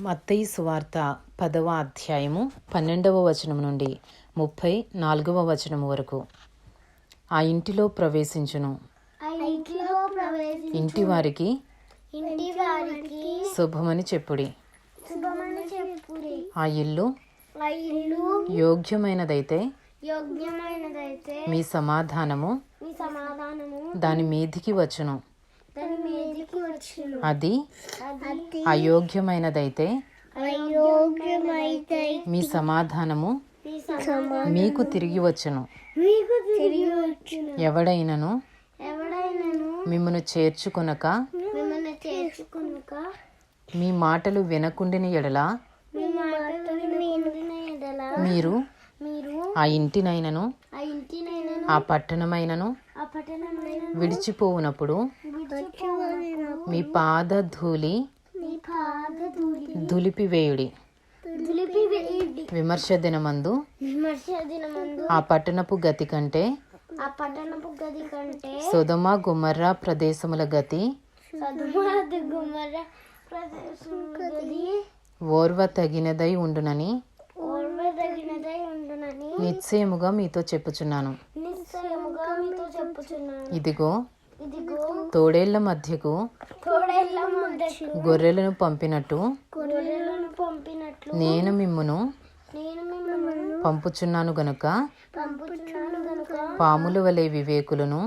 మత్తయి సువార్త పదవ అధ్యాయము పన్నెండవ వచనం నుండి ముప్పై నాలుగవ వచనం వరకు. ఆ ఇంటిలో ప్రవేశించును. ఇంటి వారికి శుభమని చెప్పుడి. ఆ ఇల్లు యోగ్యమైనదైతే మీ సమాధానము దాని మీదకి వచ్చును. అది అయోగ్యమైనదైతే మీ సమాధానము మీకు తిరిగి వచ్చును. ఎవడైనను మిమ్మను చేర్చుకొనక మీ మాటలు వినకుండిన ఎడల మీరు ఆ ఇంటినైనను ఆ పట్టణమైనను విడిచిపోవునప్పుడు మీ పాద ధూళి మీ పాద ధూళి దులిపివేయుడి. దులిపి వేయండి విమర్శ దినమందు ఆ పట్టణపు గతి కంటే ఆ పట్టణపు గది కంటే సొదమ గుమర్రా ప్రదేశముల గతి ఓర్వ తగినదై ఉండునని నిశ్చయముగా మీతో చెప్పుచున్నాను. ఇదిగో తోడేళ్ళ మధ్యకు గొర్రెలను పంపినట్టు నేను మిమ్మును పంపుచున్నాను గనుక పాముల వలె వివేకులను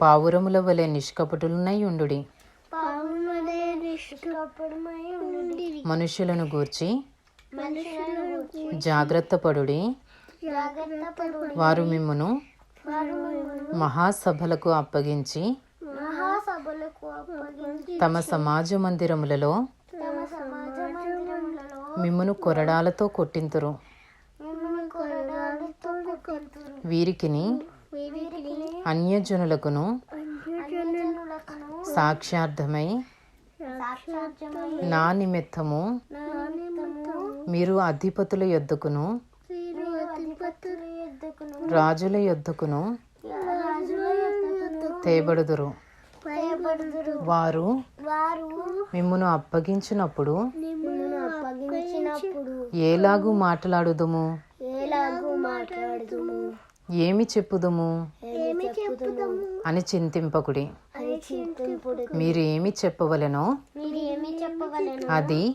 పావురముల వలె నిష్కపటులునై ఉండి మనుషులను గూర్చి జాగ్రత్త పడుడి. వారు మిమ్మును మహాసభలకు అప్పగించి తమ సమాజ మందిరములలో మిమ్మును కొరడాలతో కొట్టింతురు. వీరికిని వీరికి అన్యజనులకును సాక్ష్యార్థమై నా నిమిత్తము మీరు అధిపతుల యొద్దకును రాజుల యొద్దకును తేబడుదురు. వారు మిమ్మును అప్పగించినప్పుడు ఏలాగు మాట్లాడుదుము? ఏమి చెప్పుదుము? అని చింతింపకుడి. మీరు ఏమి చెప్పవలెనో? అది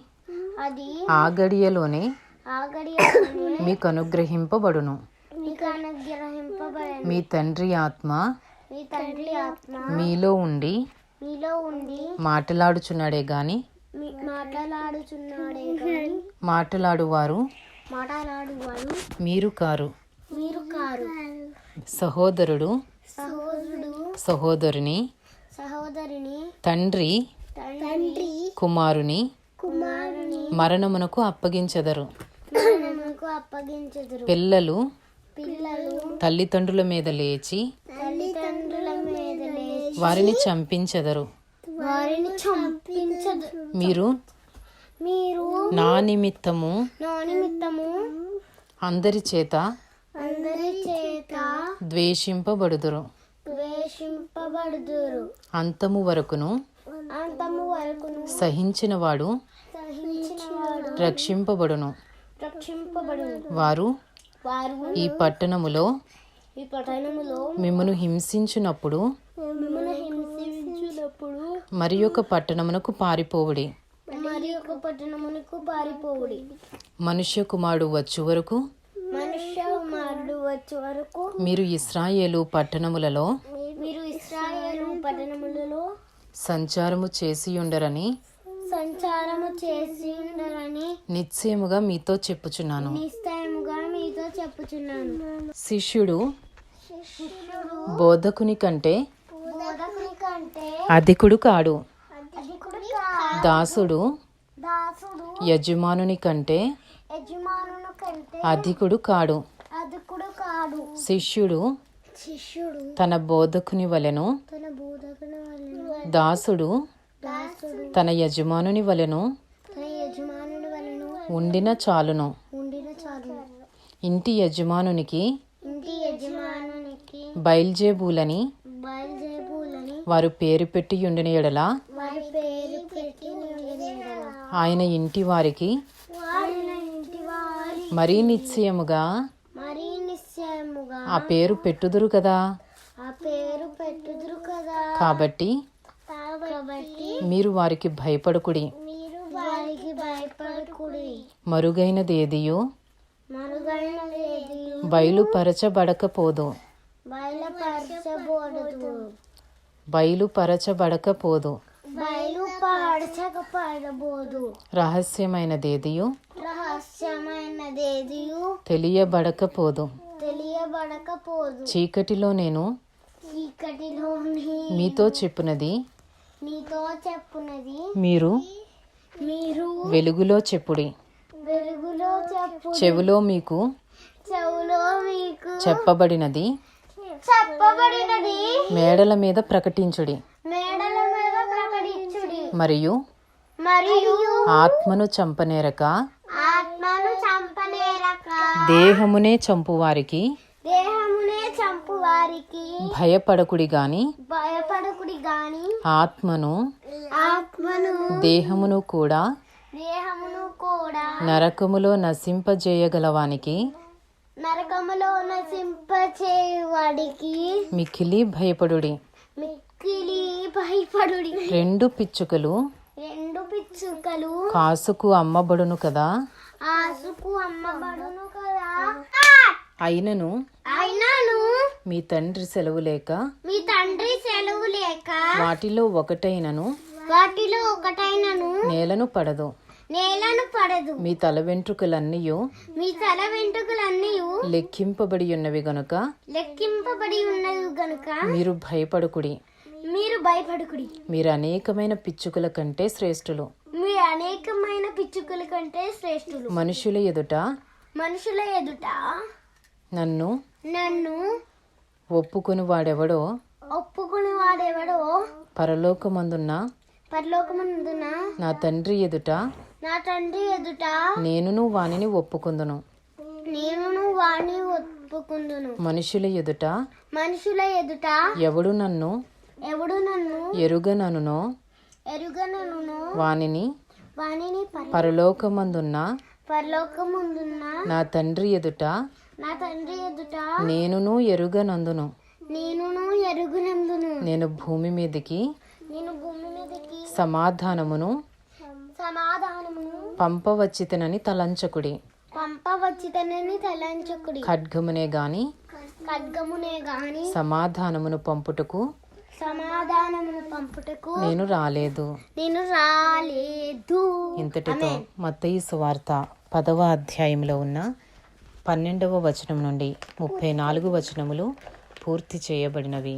ఆ గడియలోనే మీకు అనుగ్రహింపబడను. మీ తండ్రి ఆత్మ మీ తండ్రి ఆత్మ మీలో ఉండి మీలో ఉండి మాట్లాడుచున్నాడే గాని మాట్లాడుచున్నాడే మాట్లాడువారు మీరు కారు. మీరు కారు. సహోదరుడు సహోదరుడు సహోదరుని సహోదరిని తండ్రి తండ్రి కుమారుని కుమారుని మరణమునకు అప్పగించెదరు. పిల్లలు పిల్లలు తల్లిదండ్రుల మీద లేచి వారిని చంపించెదరు. వారిని చంపించదు మీరు మీరు నా నిమిత్తము నా నిమిత్తము అందరి చేత అందరి చేత ద్వేషింపబడుదురు. ద్వేషింపబడుదురు. అంతము వరకును అంతము వరకును సహించినవాడు సహించినవాడు రక్షింపబడును. వారు ఈ పట్టణములో ఈ పట్టణములో మిమ్మను హింసించినప్పుడు మరి ఒక పట్టణమునకు పారిపోవుడి. మరి పట్టణమునకు పారిపోవుడి. మనుష్య కుమారుడు వచ్చు వరకు మనుష్య కుమారుడు వచ్చే వరకు మీరు ఇస్రాయేలు పట్టణములలో మీరు ఇస్రాయేలు పట్టణములలో సంచారము చేసి ఉండరని సంచారము చేసి ఉండరని నిశ్చయముగా మీతో చెప్పుచున్నాను. నిశ్చయముగా మీతో చెప్పుచున్నాను. శిష్యుడు బోధకుని కంటే అధికుడు కాడు. దాసుడు యజమానుని కంటే అధికుడు కాడు. శిష్యుడు తన బోధకుని వలెను దాసుడు తన యజమానుని వలెను ఉండిన చాలును. ఇంటి యజమానునికి బయల్జేబులని వారు పేరు పెట్టి ఉండిన ఎడల ఆయన ఇంటి వారికి మరీ నిశ్చయముగా ఆ పేరు పెట్టుదురు కదా. కాబట్టి మీరు వారికి భయపడకుడి. మరుగైనదేదియో బయలుపరచబడకపోదు. బయలుపరచబడకపోదు. రహస్యమైనదేదియో? రహస్యమైనదేదియు? తెలియబడకపోదు. తెలియబడకపోదు. చీకటిలో నేను మీతో చెప్పునది? నీతో చెప్పున్నది మీరు మీరు వెలుగులో చెప్పుడి. వెలుగులో చెప్పు చెవిలో మీకు చెవులో మీకు చెప్పబడినది. చెప్పబడినది. మేడల మీద ప్రకటించుడి. మేడల మీద ప్రకటించుడి. మరియు మరియు ఆత్మను చంపనేరక ఆత్మను చంపనేరక దేహమునే చంపువారికి దేహమునే చంపు వారికి భయపడకుడి గాని భయపడకుడి గాని ఆత్మను ఆత్మను దేహమును కూడా దేహమును కూడా నరకములో నశింపజేయగలవానికి నరకములో నశింపచేవాడికి మిక్కిలి భయపడుడి. మిక్కిలి భయపడుడి. రెండు పిచ్చుకలు రెండు పిచ్చుకలు కాసుకు అమ్మబడును కదా? ఆసుకు అమ్మబడును కదా? అయినను అయినాను మీ తండ్రి సెలవు లేక మీ తండ్రి సెలవు లేక వాటిలో ఒకటైనను వాటిలో ఒకటైనను నేలను పడదు. నేలను పడదు. మీ తల వెంట్రుకలన్నీయు మీ తల వెంట్రుకలన్నీ లెక్కింపబడి ఉన్నవి గనుక లెక్కింపబడి ఉన్నవి గనుక మీరు భయపడకుడి. మీరు భయపడకుడి. మీరు అనేకమైన పిచ్చుకల కంటే శ్రేష్ఠులు. మీ అనేకమైన పిచ్చుకల కంటే శ్రేష్ఠులు. మనుషుల ఎదుట మనుషుల ఎదుట నన్ను నన్ను ఒప్పుకొని వాడెవడో ఒప్పుకుని వాడెవడో పరలోకమందున్న పరలోకమందున నా తండ్రి ఎదుట నా తండ్రి ఎదుట నేనును వానిని ఒప్పుకుందును. నేను వాణ్ణి ఒప్పుకుందును. మనుషుల ఎదుట మనుషుల ఎదుట ఎవడు నన్ను ఎవడు నన్ను ఎరుగననునో? ఎరుగనను వానిని వాణిని పర- పరలోకమందున్న పరలోకముందున్న నా తండ్రి ఎదుట నా తండ్రి ఎదుట నేనును ఎరుగనందును. నేనును ఎరుగునందును. నేను భూమి మీదికి నేను భూమి మీదకి సమాధానమును పంపవచ్చితనని తలంచకుడి. పంపవచ్చితనని తలంచకుడి. ఖడ్గమునే గాని ఖడ్గమునే గాని సమాధానమును పంపుటకు సమాధానమును పంపుటకు నేను రాలేదు. నేను రాలేదు. ఇంతటితో మత్తయి సువార్త పదవ అధ్యాయంలో ఉన్న పన్నెండవ వచనం నుండి ముప్పై నాలుగు వచనములు పూర్తి చేయబడినవి.